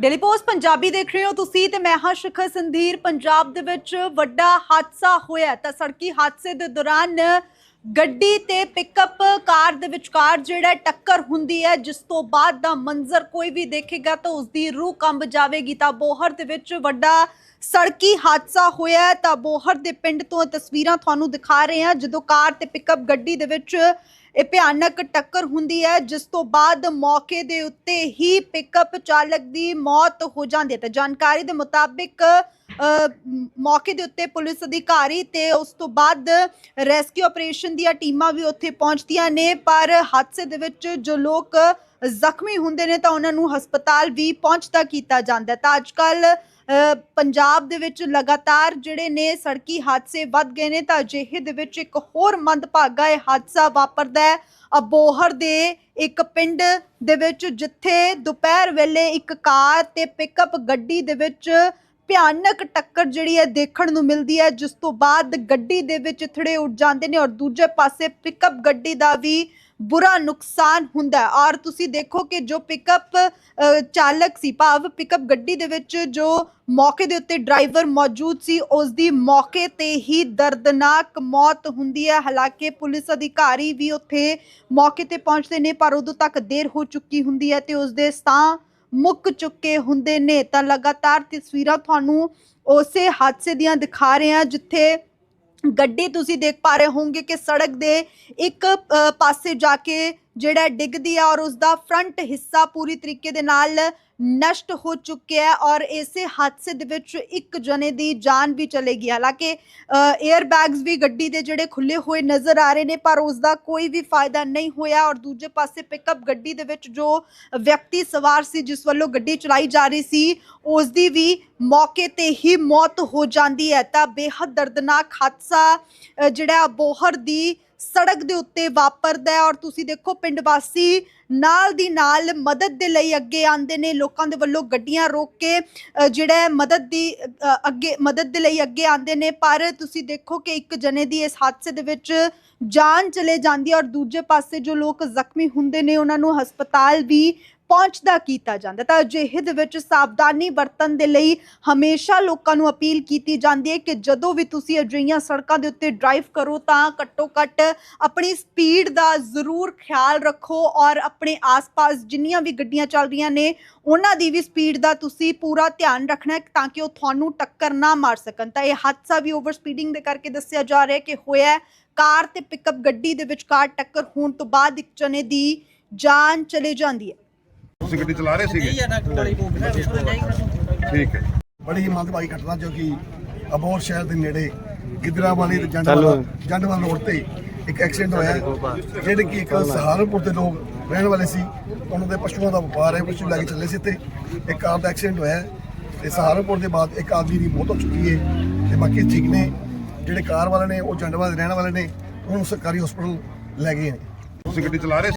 Daily post Punjabi ਦੇਖ ਰਹੇ ਹੋ ਤੁਸੀਂ ਤੇ ਮੈਂ ਹਾਂ ਸ਼ਿਖਰ ਸੰਧੀਰ। ਪੰਜਾਬ ਦੇ ਵਿੱਚ ਵੱਡਾ ਹਾਦਸਾ ਹੋਇਆ ਤਾਂ ਸੜਕੀ ਹਾਦਸੇ ਦੇ ਦੌਰਾਨ ਗੱਡੀ ਤੇ ਪਿਕਅਪ ਕਾਰ ਦੇ ਵਿਚਕਾਰ ਜਿਹੜਾ ਟੱਕਰ ਹੁੰਦੀ ਹੈ, ਜਿਸ ਤੋਂ ਬਾਅਦ ਦਾ ਮੰਜ਼ਰ ਕੋਈ ਵੀ ਦੇਖੇਗਾ ਤਾਂ ਉਸ ਦੀ ਰੂਹ ਕੰਬ ਜਾਵੇਗੀ। ਤਾਂ ਬੋਹਰ ਦੇ ਵਿੱਚ ਵੱਡਾ ਸੜਕੀ ਹਾਦਸਾ ਹੋਇਆ ਤਾਂ ਬੋਹਰ ਦੇ ਪਿੰਡ ਤੋਂ ਇਹ ਤਸਵੀਰਾਂ ਤੁਹਾਨੂੰ ਦਿਖਾ ਰਹੇ ਹਾਂ। ਜਦੋਂ ਕਾਰ ਤੇ ਪਿਕਅਪ ਗੱਡੀ ਦੇ ਵਿੱਚ ਇਹ ਭਿਆਨਕ ਟੱਕਰ ਹੁੰਦੀ ਹੈ ਜਿਸ ਤੋਂ ਬਾਅਦ ਮੌਕੇ ਦੇ ਉੱਤੇ ਹੀ ਪਿਕਅਪ ਚਾਲਕ ਦੀ ਮੌਤ ਹੋ ਜਾਂਦੀ ਹੈ। ਤਾਂ ਜਾਣਕਾਰੀ ਦੇ ਮੁਤਾਬਿਕ ਅ, ਮੌਕੇ ਦੇ ਉੱਤੇ ਪੁਲਿਸ ਅਧਿਕਾਰੀ ਤੇ ਉਸ ਤੋਂ ਬਾਅਦ ਰੈਸਕਿਊ ਆਪਰੇਸ਼ਨ ਦੀਆਂ ਟੀਮਾਂ ਵੀ ਉੱਥੇ ਪਹੁੰਚਦੀਆਂ ਨੇ। ਪਰ ਹਾਦਸੇ ਦੇ ਵਿੱਚ ਜੋ ਲੋਕ ਜ਼ਖਮੀ ਹੁੰਦੇ ਨੇ ਤਾਂ ਉਹਨਾਂ ਨੂੰ ਹਸਪਤਾਲ ਵੀ ਪਹੁੰਚਦਾ ਕੀਤਾ ਜਾਂਦਾ ਤਾਂ ਅੱਜ ਕੱਲ ਪੰਜਾਬ ਦੇ ਵਿੱਚ ਲਗਾਤਾਰ ਜਿਹੜੇ ਨੇ ਸੜਕੀ ਹਾਦਸੇ ਵੱਧ ਗਏ ਨੇ ਤਾਂ ਅਜਿਹੇ ਦੇ ਵਿੱਚ ਇੱਕ ਹੋਰ ਮੰਦਭਾਗਾ ਇਹ ਹਾਦਸਾ ਵਾਪਰਦਾ ਹੈ। ਅਬੋਹਰ ਦੇ ਇੱਕ ਪਿੰਡ ਦੇ ਵਿੱਚ ਜਿੱਥੇ ਦੁਪਹਿਰ ਵੇਲੇ ਇੱਕ ਕਾਰ ਤੇ ਪਿਕਅਪ ਗੱਡੀ ਦੇ ਵਿੱਚ ਭਿਆਨਕ ਟੱਕਰ ਜਿਹੜੀ ਹੈ ਦੇਖਣ ਨੂੰ ਮਿਲਦੀ ਹੈ, ਜਿਸ ਤੋਂ ਬਾਅਦ ਗੱਡੀ ਦੇ ਵਿੱਚ ਥੜੇ ਉੱਡ ਜਾਂਦੇ ਨੇ ਔਰ ਦੂਜੇ ਪਾਸੇ ਪਿਕਅਪ ਗੱਡੀ ਦਾ ਵੀ ਬੁਰਾ ਨੁਕਸਾਨ ਹੁੰਦਾ ਔਰ ਤੁਸੀਂ ਦੇਖੋ ਕਿ ਜੋ ਪਿਕਅਪ ਚਾਲਕ ਸੀ, ਭਾਵ ਪਿਕਅਪ ਗੱਡੀ ਦੇ ਵਿੱਚ ਜੋ ਮੌਕੇ ਦੇ ਉੱਤੇ ਡਰਾਈਵਰ ਮੌਜੂਦ ਸੀ ਉਸ ਦੀ ਮੌਕੇ ਤੇ ਹੀ ਦਰਦਨਾਕ ਮੌਤ ਹੁੰਦੀ ਹੈ। ਹਾਲਾਂਕਿ ਪੁਲਿਸ ਅਧਿਕਾਰੀ ਵੀ ਉੱਥੇ ਮੌਕੇ ਤੇ ਪਹੁੰਚਦੇ ਨੇ, ਪਰ ਉਦੋਂ ਤੱਕ ਦੇਰ ਹੋ ਚੁੱਕੀ ਹੁੰਦੀ ਹੈ ਤੇ ਉਸ ਦੇ ਸਾਹ ਮੁੱਕ ਚੁੱਕੇ ਹੁੰਦੇ ਨੇ। ਤਾਂ ਲਗਾਤਾਰ ਤਸਵੀਰਾਂ ਤੁਹਾਨੂੰ ਉਸੇ ਹਾਦਸੇ ਦੀਆਂ ਦਿਖਾ ਰਹੇ ਹਾਂ, ਜਿੱਥੇ ਗੱਡੀ ਤੁਸੀਂ ਦੇਖ ਪਾ ਰਹੇ ਹੋਵੋਗੇ ਕਿ ਸੜਕ ਦੇ ਇੱਕ ਪਾਸੇ ਜਾ ਕੇ ਜਿਹੜਾ ਡਿੱਗਦੀ ਆ ਔਰ ਉਸ ਦਾ ਫਰੰਟ ਹਿੱਸਾ ਪੂਰੀ ਤਰੀਕੇ ਦੇ ਨਾਲ ਨਸ਼ਟ ਹੋ ਚੁੱਕਿਆ ਹੈ ਔਰ ਇਸੇ ਹਾਦਸੇ ਦੇ ਵਿੱਚ ਇੱਕ ਜਣੇ ਦੀ ਜਾਨ ਵੀ ਚਲੇ ਗਈ। ਹਾਲਾਂਕਿ 에ਅਰ ਬੈਗਸ ਵੀ ਗੱਡੀ ਦੇ ਜਿਹੜੇ ਖੁੱਲੇ ਹੋਏ ਨਜ਼ਰ ਆ ਰਹੇ ਨੇ, ਪਰ ਉਸ ਦਾ ਕੋਈ ਵੀ ਫਾਇਦਾ ਨਹੀਂ ਹੋਇਆ ਔਰ ਦੂਜੇ ਪਾਸੇ ਪਿਕਅਪ ਗੱਡੀ ਦੇ ਵਿੱਚ ਜੋ ਵਿਅਕਤੀ ਸਵਾਰ ਸੀ, ਜਿਸ ਵੱਲੋਂ ਗੱਡੀ ਚਲਾਈ ਜਾ ਰਹੀ ਸੀ ਉਸ ਦੀ ਵੀ ਮੌਕੇ ਤੇ ਹੀ ਮੌਤ ਹੋ ਜਾਂਦੀ ਹੈ। ਤਾਂ ਬੇਹੱਦ ਦਰਦਨਾਕ ਹਾਦਸਾ ਜਿਹੜਾ ਬੋਹਰ ਦੀ ਸੜਕ ਦੇ ਉੱਤੇ ਵਾਪਰਦਾ ਹੈ ਔਰ ਤੁਸੀਂ ਦੇਖੋ ਪਿੰਡ ਵਾਸੀ ਨਾਲ ਦੀ ਨਾਲ ਮਦਦ ਦੇ ਲਈ ਅੱਗੇ ਆਉਂਦੇ ਨੇ ਲੋਕਾਂ ਦੇ ਵੱਲੋਂ ਗੱਡੀਆਂ ਰੋਕ ਕੇ ਅ, ਜਿਹੜਾ ਹੈ ਮਦਦ ਦੀ ਅ, ਅੱਗੇ ਮਦਦ ਦੇ ਲਈ ਅੱਗੇ ਆਉਂਦੇ ਨੇ ਪਰ ਤੁਸੀਂ ਦੇਖੋ ਕਿ ਇੱਕ ਜਣੇ ਦੀ ਇਸ ਹਾਦਸੇ ਦੇ ਵਿੱਚ ਜਾਨ ਚਲੇ ਜਾਂਦੀ ਹੈ ਔਰ ਦੂਜੇ ਪਾਸੇ ਜੋ ਲੋਕ ਜ਼ਖਮੀ ਹੁੰਦੇ ਨੇ ਉਹਨਾਂ ਨੂੰ ਹਸਪਤਾਲ ਵੀ ਪਹੁੰਚਦਾ ਕੀਤਾ ਜਾਂਦਾ ਤਾਂ ਅਜਿਹੇ ਦੇ ਵਿੱਚ ਸਾਵਧਾਨੀ ਵਰਤਣ ਦੇ ਲਈ ਹਮੇਸ਼ਾ ਲੋਕਾਂ ਨੂੰ ਅਪੀਲ ਕੀਤੀ ਜਾਂਦੀ ਹੈ ਕਿ ਜਦੋਂ ਵੀ ਤੁਸੀਂ ਅਜਿਹੀਆਂ ਸੜਕਾਂ ਦੇ ਉੱਤੇ ਡਰਾਈਵ ਕਰੋ ਤਾਂ ਘੱਟੋ ਘੱਟ ਆਪਣੀ ਸਪੀਡ ਦਾ ਜ਼ਰੂਰ ਖਿਆਲ ਰੱਖੋ ਔਰ ਆਪਣੇ ਆਸ-ਪਾਸ ਜਿੰਨੀਆਂ ਵੀ ਗੱਡੀਆਂ ਚੱਲ ਰਹੀਆਂ ਨੇ, ਉਹਨਾਂ ਦੀ ਵੀ ਸਪੀਡ ਦਾ ਤੁਸੀਂ ਪੂਰਾ ਧਿਆਨ ਰੱਖਣਾ ਤਾਂ ਕਿ ਉਹ ਤੁਹਾਨੂੰ ਟੱਕਰ ਨਾ ਮਾਰ ਸਕਣ। ਤਾਂ ਇਹ ਹਾਦਸਾ ਵੀ ਓਵਰ ਸਪੀਡਿੰਗ ਦੇ ਕਰਕੇ ਦੱਸਿਆ ਜਾ ਰਿਹਾ ਹੈ ਕਿ ਹੋਇਆ ਕਾਰ ਤੇ ਪਿਕਅਪ ਗੱਡੀ ਦੇ ਵਿਚਕਾਰ ਟੱਕਰ ਹੋਣ ਤੋਂ ਬਾਅਦ ਇੱਕ ਜਣੇ ਦੀ ਜਾਨ ਚਲੇ ਜਾਂਦੀ ਹੈ। ਤੁਸੀਂ ਗੱਡੀ ਚਲਾ ਰਹੇ ਸੀਗੇ? ਠੀਕ ਹੈ ਬੜੀ ਮੰਦਭਾਗੀ ਘਟਨਾ ਜੋ ਕਿ ਅਬੋਰ ਸ਼ਹਿਰ ਦੇ ਨੇੜੇ ਗਿੱਦਰਾ ਵਾਲੀ ਤੇ ਜੰਡਵਾਲਾ ਜੰਡਵਾਲਾ ਰੋਡ ਤੇ ਇੱਕ ਐਕਸੀਡੈਂਟ ਹੋਇਆ। ਹੈ, ਜਿਹੜੇ ਕਿ ਇੱਕ ਸਹਾਰਨਪੁਰ ਦੇ ਲੋਕ ਰਹਿਣ ਵਾਲੇ ਸੀ। ਉਹਨਾਂ ਦੇ ਪਸ਼ੂਆਂ ਦਾ ਵਪਾਰ ਹੈ ਪਸ਼ੂ ਲੈ ਕੇ ਚੱਲੇ ਸੀ ਤੇ ਇੱਕ ਕਾਰ ਦਾ ਐਕਸੀਡੈਂਟ ਹੋਇਆ ਹੈ ਤੇ ਸਹਾਰਨਪੁਰ ਦੇ ਬਾਅਦ ਇੱਕ ਆਦਮੀ ਦੀ ਮੌਤ ਹੋ ਚੁੱਕੀ ਹੈ ਤੇ ਬਾਕੀ ਠੀਕ ਨੇ। ਜਿਹੜੇ ਕਾਰ ਵਾਲੇ ਨੇ ਉਹ ਜੰਡਵਾਲਾ ਦੇ ਰਹਿਣ ਵਾਲੇ ਨੇ ਉਹਨੂੰ ਸਰਕਾਰੀ ਹਸਪਤਾਲ ਲੈ ਗਏ ਨੇ। ਤੁਸੀਂ ਗੱਡੀ ਚਲਾ ਰਹੇ